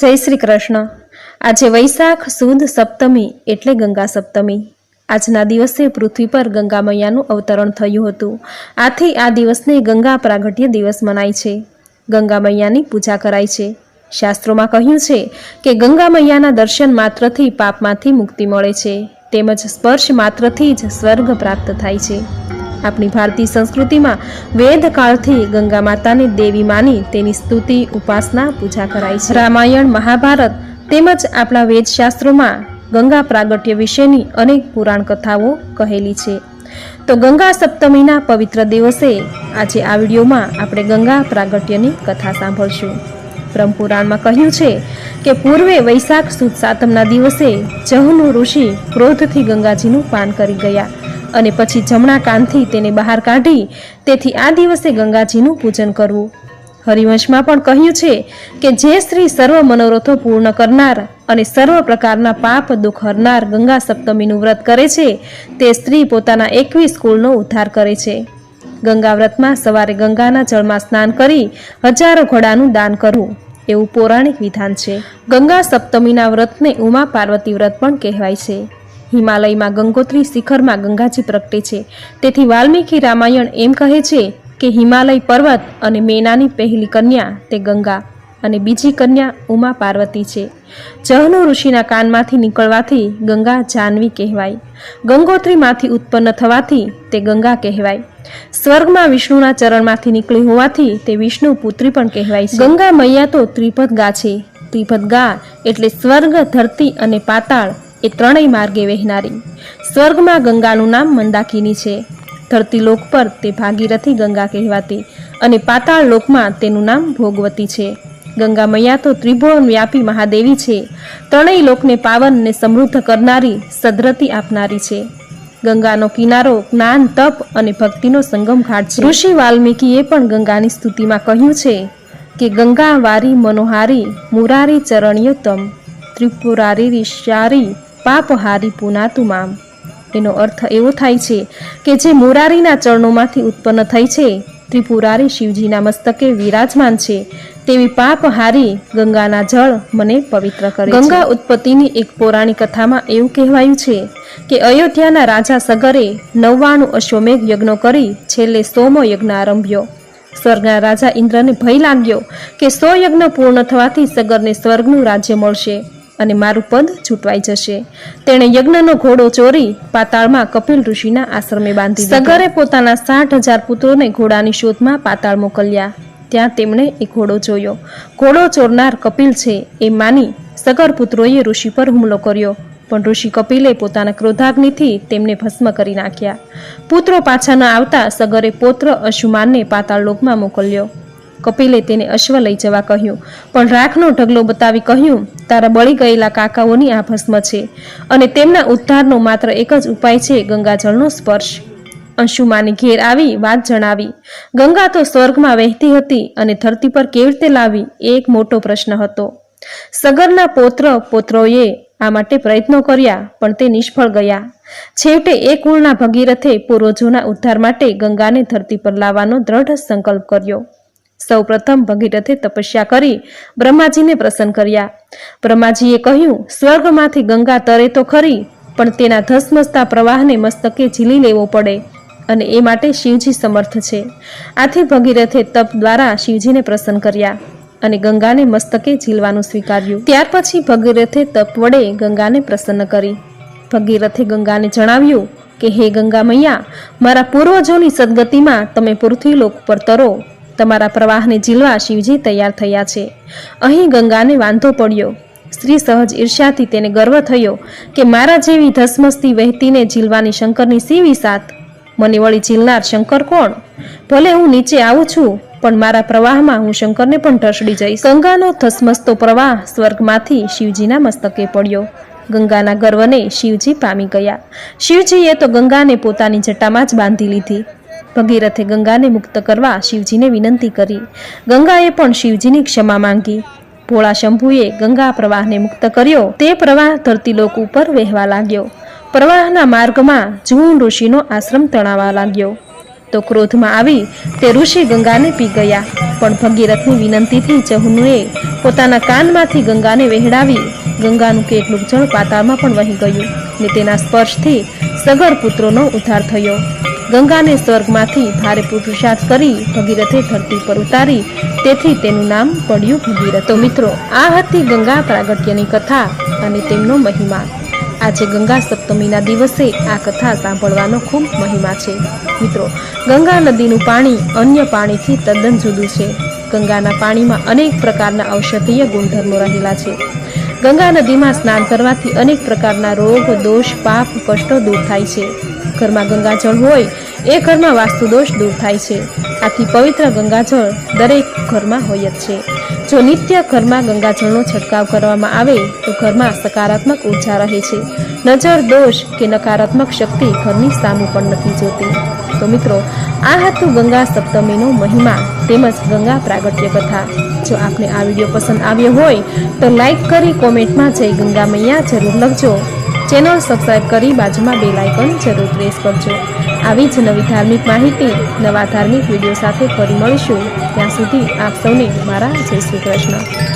જય શ્રી કૃષ્ણ. આજે વૈશાખ સુદ સપ્તમી એટલે ગંગા સપ્તમી. આજના દિવસે પૃથ્વી પર ગંગા મૈયાનું અવતરણ થયું હતું. આથી આ દિવસને ગંગા પ્રાગટ્ય દિવસ મનાય છે. ગંગા મૈયાની પૂજા કરાય છે. શાસ્ત્રોમાં કહ્યું છે કે ગંગા મૈયાના દર્શન માત્રથી પાપમાંથી મુક્તિ મળે છે. તેમજ સ્પર્શ માત્રથી જ સ્વર્ગ પ્રાપ્ત થાય છે. આપણી ભારતીય સંસ્કૃતિમાં વેદકાળથી ગંગા માતાને દેવી માની તેની સ્તુતિ, ઉપાસના પૂજા કરાય છે. રામાયણ, મહાભારત તેમજ આપણા વેદશાસ્ત્રોમાં ગંગા પ્રાગટ્ય વિશેની અનેક પુરાણ કથાઓ કહેલી છે. તો ગંગા સપ્તમીના પવિત્ર દિવસે આજે આ વિડીયોમાં આપણે ગંગા પ્રાગટ્યની કથા સાંભળશું. બ્રહ્મપુરાણમાં કહ્યું છે કે પૂર્વે વૈશાખ સુદ સાતમના દિવસે જહનુ ઋષિ ક્રોધથી ગંગાજીનું પાન કરી ગયા અને પછી જમણા કાનથી તેને બહાર કાઢી તેથી આ દિવસે ગંગાજીનું પૂજન કરવું. હરિવંશમાં પણ કહ્યું છે કે જે સ્ત્રી સર્વ મનોરથો પૂર્ણ કરનાર અને સર્વ પ્રકારના પાપ દુઃખ હરનાર ગંગા સપ્તમીનું વ્રત કરે છે, તે સ્ત્રી પોતાના એકવીસ કુળનો ઉદ્ધાર કરે છે. ગંગા વ્રતમાં સવારે ગંગાના જળમાં સ્નાન કરી હજારો ઘોડાનું દાન કરવું. એવું પૌરાણિક વિધાન છે. ગંગા સપ્તમીના વ્રતને ઉમા પાર્વતી વ્રત પણ કહેવાય છે. હિમાલયમાં ગંગોત્રી શિખરમાં ગંગાજી પ્રગટે છે. તેથી વાલ્મીકી રામાયણ એમ કહે છે કે હિમાલય પર્વત અને મેનાની પહેલી કન્યા તે ગંગા અને બીજી કન્યા ઉમા પાર્વતી છે. જહનુ ઋષિના કાનમાંથી નીકળવાથી ગંગા જાનવી કહેવાય. ગંગોત્રીમાંથી ઉત્પન્ન થવાથી તે ગંગા કહેવાય. સ્વર્ગમાં વિષ્ણુના ચરણમાંથી નીકળી હોવાથી તે વિષ્ણુ પુત્રી પણ કહેવાય છે. ગંગા મૈયા તો ત્રિપદ ગા છે. ત્રિપદ ગા એટલે સ્વર્ગ, ધરતી અને પાતાળ એ ત્રણેય માર્ગે વહેનારી. સ્વર્ગમાં ગંગાનું નામ મંદાકિની છે. ધરતી લોક પર તે ભાગીરથી ગંગા કહેવાતી અને પાતાળ લોકમાં તેનું નામ ભોગવતી છે. ગંગા મૈયા તો ત્રિભુવન વ્યાપી મહાદેવી છે. ત્રણેય લોકને પાવન અને સમૃદ્ધ કરનારી સદ્રતી આપનારી છે. ગંગાનો કિનારો જ્ઞાન, તપ અને ભક્તિનો સંગમ ઘાટ છે. ઋષિ વાલ્મીકીએ પણ ગંગાની સ્તુતિમાં કહ્યું છે કે, ગંગા વારી મનોહારી મુરારી ચરણ્યતમ ત્રિપુરારી રિશારી પાપહારી પુનાતુમામ એનો અર્થ એવો થાય છે કે, જે મુરારીના ચરણોમાંથી ઉત્પન્ન થઈ છે, ત્રિપુરારી શિવજીના મસ્તકે વિરાજમાન છે. તેવી પાપ હારી ગંગાના જળ મને પવિત્ર કરે ગંગા ઉત્પત્તિની એક પૌરાણિક કથામાં એવું કહેવાયું છે કે અયોધ્યાના રાજા સગરે નવ્વાણું અશ્વમેઘ યજ્ઞો કરી છેલ્લે સોમો યજ્ઞ આરંભ્યો. સ્વર્ગના રાજા ઇન્દ્રને ભય લાગ્યો કે સો યજ્ઞ પૂર્ણ થવાથી સગરને સ્વર્ગનું રાજ્ય મળશે અને મારું પદ છૂટવાઈ જશે. તેણે યજ્ઞનો ઘોડો ચોરી પાતાળમાં કપિલ ઋષિના આશ્રમે બાંધી સગરે પોતાના સાઠ હજાર પુત્રોને ઘોડાની શોધમાં પાતાળ મોકલ્યા. ત્યાં તેમણે એ ઘોડો જોયો. ઘોડો ચોરનાર કપિલ છે, એ માની સગર પુત્રોએ ઋષિ પર હુમલો કર્યો. પણ ઋષિ કપિલે પોતાના ક્રોધાગ્નિથી તેમને ભસ્મ કરી નાખ્યા. પુત્રો પાછા ન આવતા સગરે પૌત્ર અશુમાનને પાતાળ લોકમાં મોકલ્યો. કપિલે તેને અશ્વ લઈ જવા કહ્યું. પણ રાખનો ઢગલો બતાવી કહ્યું, તારા બળી ગયેલા કાકાઓની આ ભસ્મ છે. અને તેમના ઉદ્ધારનો માત્ર એક જ ઉપાય છે ગંગાજળનો સ્પર્શ. અંશુમાની ઘેર આવી વાત જણાવી. ગંગા તો સ્વર્ગમાં વહેતી હતી અને ધરતી પર કેવી રીતે લાવી એ એક મોટો પ્રશ્ન હતો. સગરના પૌત્ર પૌત્રોએ આ માટે પ્રયત્નો કર્યા, પણ તે નિષ્ફળ ગયા. છેવટે એ કુળના ભગીરથે પૂર્વજોના ઉદ્ધાર માટે ગંગાને ધરતી પર લાવવાનો દ્રઢ સંકલ્પ કર્યો. સૌ પ્રથમ ભગીરથે તપસ્યા કરી બ્રહ્માજીને પ્રસન્ન કર્યા. બ્રહ્માજીએ કહ્યું, સ્વર્ગમાંથી ગંગા તરે તો ખરી, પણ તેના ધસમસતા પ્રવાહને મસ્તકે ઝીલી લેવો પડે. અને એ માટે શિવજી સમર્થ છે. આથી ભગીરથે તપ દ્વારા શિવજીને પ્રસન્ન કર્યા અને ગંગાને મસ્તકે ઝીલવાનું સ્વીકાર્યું. ત્યાર પછી ભગીરથે તપ વડે ગંગાને પ્રસન્ન કરી. ભગીરથે ગંગાને જણાવ્યું કે, હે ગંગા મૈયા મારા પૂર્વજોની સદગતિમાં તમે પૃથ્વી લોક પર તરો. તમારા પ્રવાહને ઝીલવા શિવજી તૈયાર થયા છે. અહીં ગંગાને વાંધો પડ્યો. સ્ત્રી સહજ ઈર્ષ્યાથી તેને ગર્વ થયો કે, મારા જેવી ધસમસતી વહેતીને ઝીલવાની શંકરની સીવી સાથ મને વળી ઝીલનાર શંકર કોણ? ભલે હું નીચે આવું છું, પણ મારા પ્રવાહમાં હું શંકરને પણ ઢસડી જઈશ. ગંગાનો ધસમસતો પ્રવાહ સ્વર્ગમાંથી શિવજીના મસ્તકે પડ્યો. ગંગાના ગર્વને શિવજી પામી ગયા. શિવજીએ તો ગંગાને પોતાની જટામાં જ બાંધી લીધી. ભગીરથે ગંગાને મુક્ત કરવા શિવજીને વિનંતી કરી. ગંગાએ પણ શિવજીની ક્ષમા માંગી. ભોળા શંભુએ ગંગા પ્રવાહને મુક્ત કર્યો. તે પ્રવાહ ધરતીલોક ઉપર વહેવા લાગ્યો. પ્રવાહના માર્ગમાં જૂન ઋષિનો આશ્રમ તણાવા લાગ્યો. તો ક્રોધમાં આવી તે ઋષિ ગંગાને પી ગયા. પણ ભગીરથની વિનંતીથી ચહુનુએ પોતાના કાનમાંથી ગંગાને વહેડાવી ગંગાનું કેટલુંક જળ પાતાળમાં પણ વહી ગયું ને તેના સ્પર્શથી સગર પુત્રોનો ઉદ્ધાર થયો. ગંગાને સ્વર્ગમાંથી ભારે પુરુષાર્થ કરી ભગીરથે ધરતી પર ઉતારી તેથી તેનું નામ પડ્યું ભગીરથ. મિત્રો, આ હતી ગંગા પ્રાગટ્યની કથા અને તેમનો મહિમા. આજે ગંગા સપ્તમીના દિવસે આ કથા સાંભળવાનો ખૂબ મહિમા છે. મિત્રો, ગંગા નદીનું પાણી અન્ય પાણીથી તદ્દન જુદું છે. ગંગાના પાણીમાં અનેક પ્રકારના ઔષધીય ગુણધર્મો રહેલા છે. ગંગા નદીમાં સ્નાન કરવાથી અનેક પ્રકારના રોગ, દોષ, પાપ, કષ્ટો દૂર થાય છે. ઘરમાં ગંગાજળ હોય, એ ઘરમાં વાસ્તુદોષ દૂર થાય છે. આથી પવિત્ર ગંગાજળ દરેક ઘરમાં હોય જ છે. જો નિત્ય ઘરમાં ગંગાજળનો છંટકાવ કરવામાં આવે, તો ઘરમાં સકારાત્મક ઊર્જા રહે છે. નજર, દોષ કે નકારાત્મક શક્તિ ઘરની સામું પણ નથી જોતી. તો મિત્રો, આ હતું ગંગા સપ્તમીનો મહિમા તેમજ ગંગા પ્રાગટ્ય કથા. જો આપને આ વીડિયો પસંદ આવ્યો હોય, તો લાઈક કરી કોમેન્ટમાં જય ગંગા મૈયા જરૂર લખજો. ચેનલ સબસ્ક્રાઇબ કરી બાજુમાં બે લાઇકન જરૂર પ્રેસ કરજો. આવી જ નવી ધાર્મિક માહિતી, નવા ધાર્મિક વીડિયો સાથે ફરી મળીશું. ત્યાં સુધી આપ સૌને મારા જય શ્રી કૃષ્ણ.